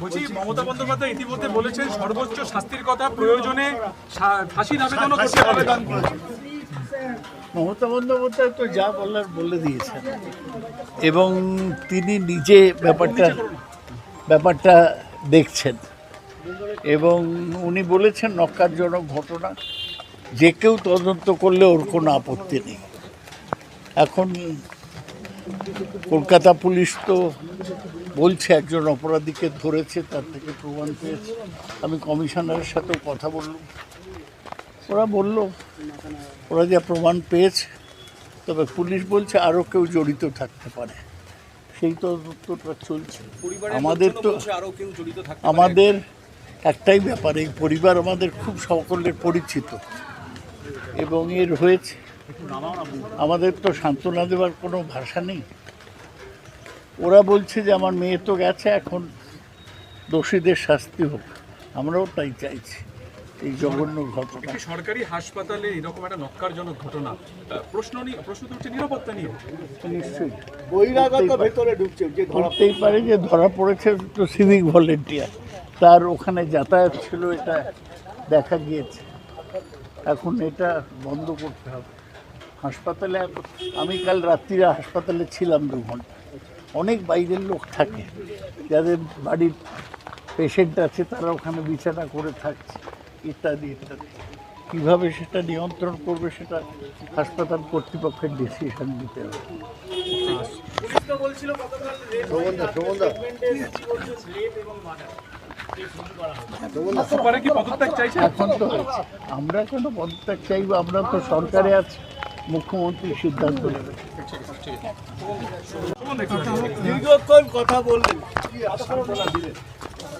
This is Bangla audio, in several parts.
বলছি, মমতা বন্দ্যোপাধ্যায় ইতিমধ্যে বলেছেন সর্বোচ্চ শাস্তির কথা প্রয়োজনে ফাঁসির আবেদনও মমতা বন্দ্যোপাধ্যায় তো যা বলার বলে দিয়েছেন। এবং তিনি নিজে ব্যাপারটা ব্যাপারটা দেখছেন। এবং উনি বলেছেন নক্কারজনক ঘটনা। যে কেউ তদন্ত করলে ওর কোনো আপত্তি নেই। এখন কলকাতা পুলিশ তো বলছে একজন অপরাধীকে ধরেছে তার থেকে প্রমাণ পেয়েছে। আমি কমিশনারের সাথেও কথা বললাম। ওরা বলল ওরা যা প্রমাণ পেয়েছে তবে পুলিশ বলছে আরও কেউ জড়িত থাকতে পারে। সেই তদন্তটা চলছে। আমাদের তো আমাদের একটাই ব্যাপার এই পরিবার আমাদের খুব সকলের পরিচিত। এবং এর হয়েছে আমাদের তো সান্ত্বনা দেওয়ার কোনো ভাষা নেই। ওরা বলছে যে আমার মেয়ে তো গেছে এখন দোষীদের শাস্তি হোক। আমরাও তাই চাইছি। এই জঘন্য ঘটনা। সরকারি হাসপাতালে এরকম একটা নক্কারজনক ঘটনা প্রশ্ন প্রশ্ন তো হচ্ছে নিরাপত্তা নিয়ে। নিশ্চয়ই। বহিরাগত ভেতরে ঢুকছে যে ধরতেই পারে যে ধরা পড়েছে তো সিভিক ভলেন্টিয়ার তার ওখানে যাতায়াত ছিল এটা দেখা গিয়েছে। এখন এটা বন্ধ করতে হবে। হাসপাতালে আমি কাল রাত্রিরে হাসপাতালে ছিলাম দু ঘণ্টা। অনেক বাইরের লোক থাকে। যাদের বাড়ির পেশেন্ট আছে তারা ওখানে বিছানা করে থাকছে ইত্যাদি ইত্যাদি। কীভাবে সেটা নিয়ন্ত্রণ করবে সেটা হাসপাতাল কর্তৃপক্ষের ডিসিশন নিতে হবে। চাইছে এখন তো আমরা কেন পদত্যাগ চাইব আমরা তো সরকারে আছি। মুখ্যমন্ত্রী সিদ্ধান্ত নেবে। দীর্ঘক্ষণ কথা বললেন।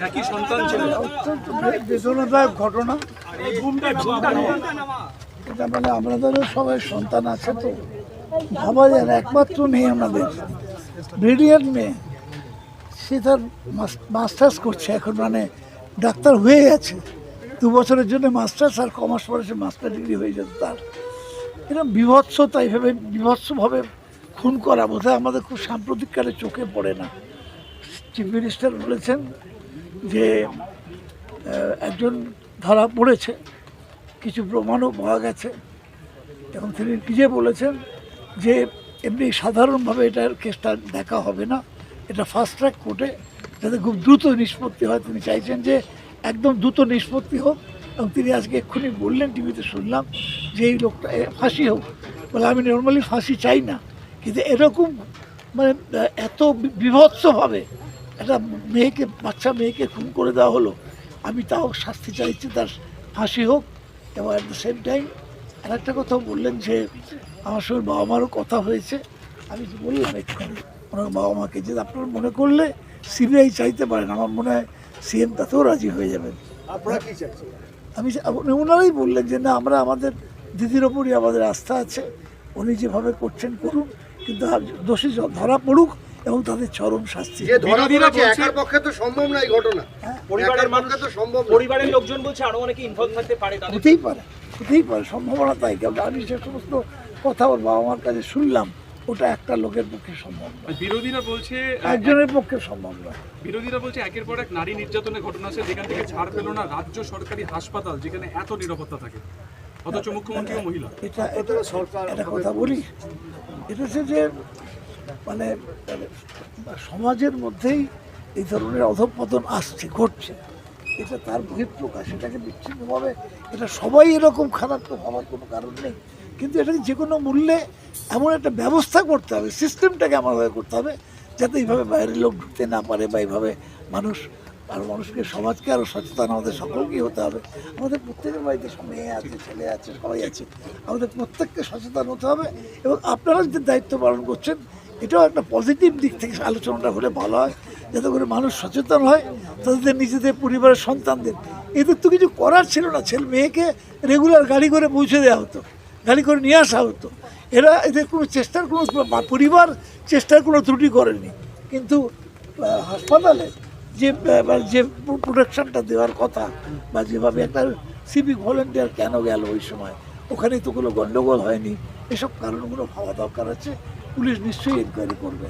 একই সন্তান ছিল। অত্যন্ত বেদনাদায়ক ঘটনা। এটা মানে আমাদেরও সবাই সন্তান আছে তো। ভাবা যায় না একমাত্র মেয়ে আমাদের। ব্রিলিয়ান্ট মেয়ে। সে তার মাস্টার্স করছে এখন মানে ডাক্তার হয়ে গেছে। দু বছরের জন্য মাস্টার্স আর কমার্স পরে সে মাস্টার ডিগ্রি হয়ে যেত তার। এরকম বিভৎসতা এইভাবে বিভৎসভাবে খুন করা বোধহয় আমাদের খুব সাম্প্রতিককালে চোখে পড়ে না। চিফ মিনিস্টার বলেছেন যে একজন ধরা পড়েছে, কিছু প্রমাণও পাওয়া গেছে। এবং তিনি নিজে বলেছেন যে, এমনি সাধারণভাবে এটার কেসটা দেখা হবে না। এটা ফাস্ট ট্র্যাক কোর্টে যাতে খুব দ্রুত নিষ্পত্তি হয়। তিনি চাইছেন যে, একদম দ্রুত নিষ্পত্তি হোক। এবং তিনি আজকে এক্ষুনি বললেন, টিভিতে শুনলাম যে এই লোকটা ফাঁসি হোক। বলে, আমি নর্মালি ফাঁসি চাই না, কিন্তু এরকম মানে এত বিভৎসভাবে একটা মেয়েকে, বাচ্চা মেয়েকে খুন করে দেওয়া হলো, আমি তাও শাস্তি চাইছি তার ফাঁসি হোক। এবং অ্যাট দ্য সেম টাইম আর একটা কথা বললেন যে, আমার সঙ্গে বাবা মারও কথা হয়েছে। আমি বললাম এক্ষুনি, ওনার বাবা মাকে যে আপনার মনে করলে সিবিআই চাইতে পারেন, আমার মনে হয় সিএম তাতেও রাজি হয়ে যাবেন। আপনারা কি আমি যে- ওনারাই বললেন যে না আমরা আমাদের দিদির ওপরই আমাদের আস্থা আছে। উনি যেভাবে করছেন করুন। কিন্তু আর দোষী ধরা পড়ুক এবং তাদের চরম শাস্তি ধরা বিরোধীরা একার পক্ষে তো সম্ভব না এই ঘটনা। পরিবারের তো সম্ভব পরিবারের লোকজন বলছে আরও অনেকে ইনভলভ থাকতে পারে হতেই পারে হতেই পারে সম্ভাবনা তাই। আমি সে সমস্ত কথা ওর বাবা মার কাছে শুনলাম। ওটা একটা লোকের পক্ষে সম্ভব না বিরোধীরা বলছে একজনের পক্ষে সম্ভব না বিরোধীরা বলছে একের পর এক নারী নির্যাতনের ঘটনা আছে যেখান থেকে ছাড় পেল না রাজ্য সরকারি হাসপাতাল যেখানে এত নিরাপত্তা থাকে। অথচ মুখ্যমন্ত্রী মহিলা। এটা এটা সরকার একটা কথা বলি। এটা হচ্ছে যে মানে মানে সমাজের মধ্যেই এই ধরনের অধঃপতন আসছে ঘটছে। এটা তার বহিঃপ্রকাশ এটাকে বিচ্ছিন্নভাবে এটা সবাই এরকম খারাপ তো হওয়ার কোনো কারণ নেই। কিন্তু এটাকে যে কোনো মূল্যে এমন একটা ব্যবস্থা করতে হবে সিস্টেমটাকে এমনভাবে করতে হবে, যাতে এইভাবে বাইরের লোক ঢুকতে না পারে বা এইভাবে মানুষ, আর মানুষকে, সমাজকে আরও সচেতন আমাদের সকলকেই হতে হবে। আমাদের প্রত্যেকের বাড়িতে মেয়ে আছে, ছেলে আছে, সবাই আছে। আমাদের প্রত্যেককে সচেতন হতে হবে এবং আপনারা যে দায়িত্ব পালন করছেন, এটাও একটা পজিটিভ দিক থেকে আলোচনাটা হলে ভালো হয়, যাতে করে মানুষ সচেতন হয়, তাদের নিজেদের পরিবারের সন্তানদের। এদের তো কিছু করার ছিল না, ছেলে, মেয়েকে রেগুলার গাড়ি করে পৌঁছে দেওয়া হতো। গাড়ি করে নিয়ে আসা হতো। এরা এদের কোনো চেষ্টার কোনো পরিবার চেষ্টার কোনো ত্রুটি করেনি। কিন্তু হাসপাতালে যে যে প্রোটেকশনটা দেওয়ার কথা বা যেভাবে একটা সিভিক ভলেন্টিয়ার কেন গেল ওই সময় ওখানে তো কোনো গণ্ডগোল হয়নি। এসব কারণগুলো ভাবা দরকার আছে। পুলিশ নিশ্চয়ই এনকোয়ারি করবে।